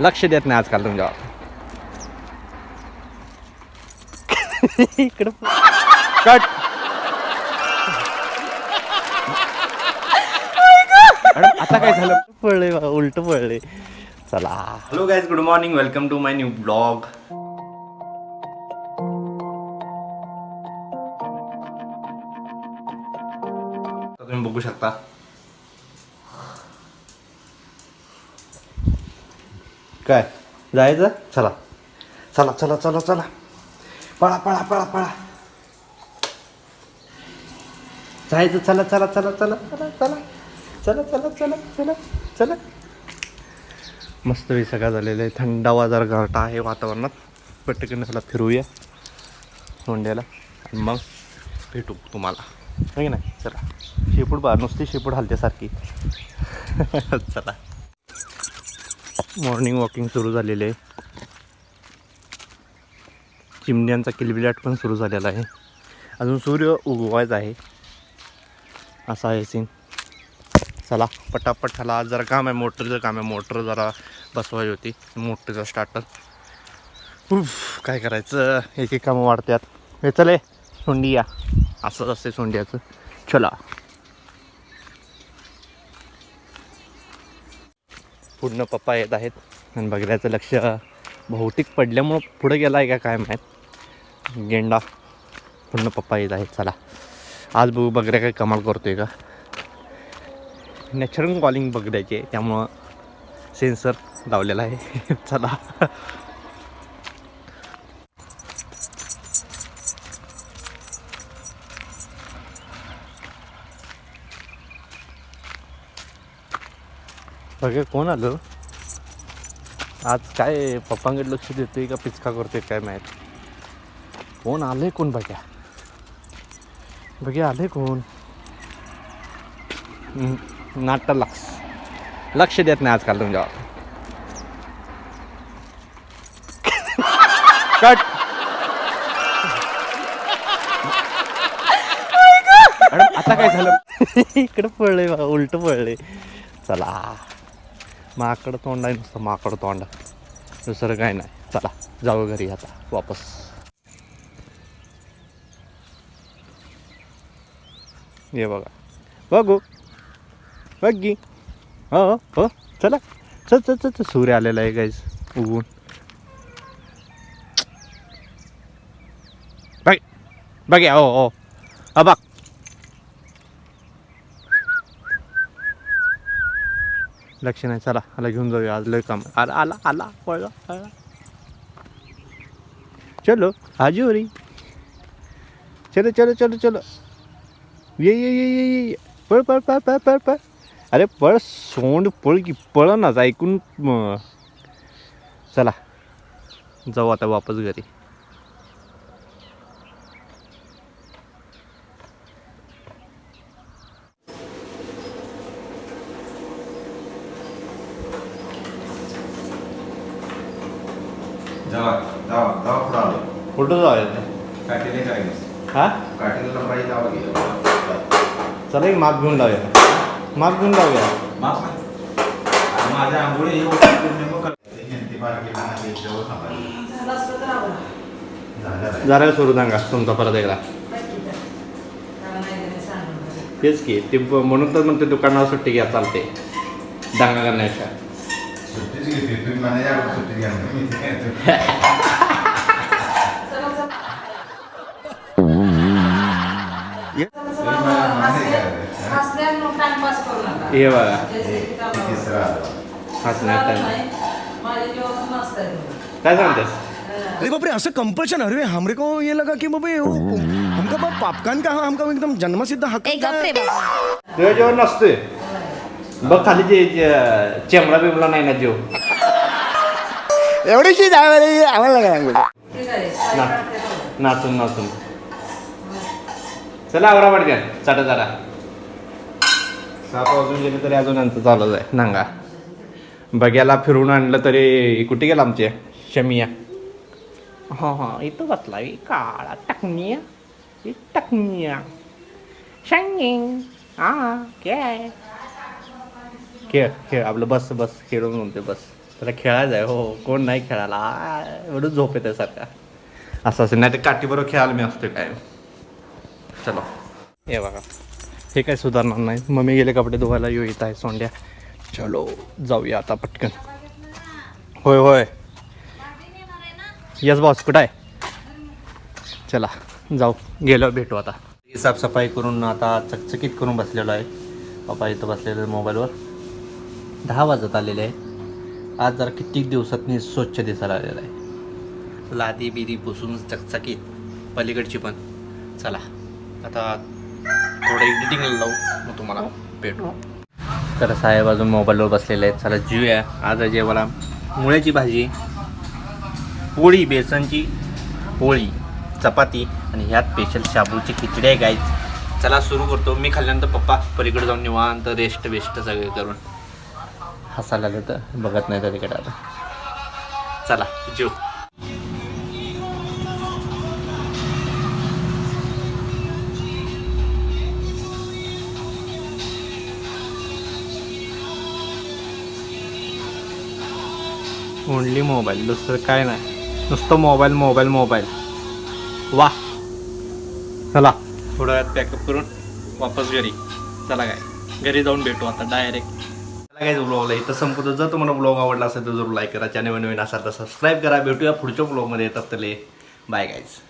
लक्ष देत नाही आजकाल तुमच्यावर. इकडं कट. अरे, आता काय झालं? पळले उलट पळले चला. Hello guys good morning welcome to my new blog तुम्ही बघू शकता. काय? जायचं? चला. चला चला चला चला. पळा पळा पळा पळा. जायचं? चला चला चला चला चला चला. चला चला चला चला चला. मस्त सगळं झालेलं आहे. थंडावाजार जरा आहे वातावरणात. पटकन चला फिरूया. सोंड्याला. आणि मग भेटू तुम्हाला. नाही? चला. शेपूट बा नुसती शेपूट हलत्यासारखी चला. मॉर्निंग वॉकिंग सुरू झालेले आहे. चिमण्यांचा किलबिलाट पण सुरू झालेला आहे. अजून सूर्य उगवायचा आहे. असा आहे सीन चला पटापट ह्याला आज जरा काम आहे मोटरचं काम आहे. मोटर जरा बसवायची होती. मोटरचा स्टार्टर उफ काय करायचं? एक एक कामं वाढतात हे चले सोंडी या. असंच असते सोंडियाचं. चला. पूर्ण पप्पा येत आहेत. आणि बगड्याचं लक्ष बहुतेक पडल्यामुळं पुढं गेला आहे का काय माहीत? गेंडा. पूर्ण पप्पा येत आहेत. चला. आज बघू बगड्या काय कमाल करतोय का? नॅचरल कॉलिंग बघण्याची आहे. त्यामुळं सेन्सर लावलेला आहे. चला. बघा कोण आलं? आज काय पप्पांकडे लक्ष देतोय का पिचका करतोय काय माहीत? कोण आलंय कोण बघ्या? बघ्या आलंय कोण? नाट्य लक्ष. लक्ष देत नाही आजकाल तुमच्यावर कट. आता काय झालं? इकडं पळले उलट पळले चला. माकड तोंड आहे नुसतं माकड तोंड. दुसरं काय नाही. चला जाऊ घरी आता वापस. ये बघा. बघू. बघ गी हो हो. चला. चल चल चल सूर्य आलेला आहे गाईज उगून बघ बघ हो. हो बघ. लक्ष नाही. चला आला घेऊन जाऊया. आज लय काम आला आला आला. पळला पळला चलो हाजोरी चलो चलो चलो चलो. ये ये ये ये ये पळ पळ पळ पळ पळ पळ. अरे पळ सोंड पळ की पळ ना ऐकून चला. जाऊ आता वापस घरी. जावा जावा कुठं जाऊया काठीने करायचं लंबाई चला एक माप घेऊन लावूया माप घेऊन लावूया आंघोळी जरा सोडू सांगा. तुमचा परत एकदा. तेच की ते म्हणून तर मग ते दुकानावर सुट्टी घ्या चालते. दांगा करण्याच्या काय अरे असं कंपल्शन अरे हमरे को ये लगा की बाबा हमका बा पापकान का हमका एकदम जन्मसिद्ध हक्क तुझ्या जेवण नसतोय बघ खाली जे चेमडा बिमडा नाही ना जेव एवढीशी जावे आम्हाला काय सांगू? ना. नाचून नाचून. चला आवरा पडक्या चटा चटा सात वाजून गेले तरी अजून यांचं चालूच आहे. नांगा. बघ्याला फिरून आणलं तरी कुठे गेला आमचे? शमिया. हा हा इथं बसला. काळा टकनिया. ही टकनिया. शांगिंग. हा खेळ खेळ. आपलं बस बस. खेळून म्हणते बस. त्याला खेळायचं आहे हो कोण नाही खेळायला. आ, एवढं झोप येते सारखा. असं असेल नाही तर काठीबरोबर खेळायला मी असतो काय? चलो. हे बघा. हे काय सुधारणार नाही. मम्मी गेले कपडे धुवायला. येऊ येत आहे सोंड्या. चलो जाऊया आता पटकन. होय होय. यस बॉस कुठं आहे? चला जाऊ. गेलो भेटू आता. साफसफाई करून आता चकचकीत करून बसलेलो आहे. पप्पा इथं बसलेलं आहे मोबाईलवर. दहा वाजत आलेले आहे. आज जरा कित्येक दिवसात स्वच्छ दिसायला आलेला आहे. लादी बिदी पुसून चकचकीत. पलीकडची पण. चला आता थोडं एडिटिंगला लावू. मग तुम्हाला भेटू. तर साहेब अजून मोबाईलवर बसलेले आहेत. चला जीवया. आज जेवायला मुळ्याची भाजी पोळी बेसनची पोळी चपाती आणि ह्यात स्पेशल शाबूची खिचडी आहे गाईच चला सुरू करतो. मी खाल्ल्यानंतर पप्पा पलीकडे जाऊन निवांत रेस्ट वेस्ट सगळे करून. हसायला आलं तर बघत नाही तर तिकडे आता. चला जीव. ओनली मोबाईल दुसरं काय नाही. नुसतं मोबाईल मोबाईल मोबाईल. वा. चला. थोड्या वेळात पॅकअप करून वापस घरी. चला काय घरी जाऊन भेटू आता डायरेक्ट चला ब्लॉगला इथं संपतो. जर तुम्हाला ब्लॉग आवडला असेल तर जरूर लाईक करा. चॅनल नवीन असाल तर सबस्क्राईब करा. भेटूया पुढच्या ब्लॉगमध्ये येतात तले बाय गाईज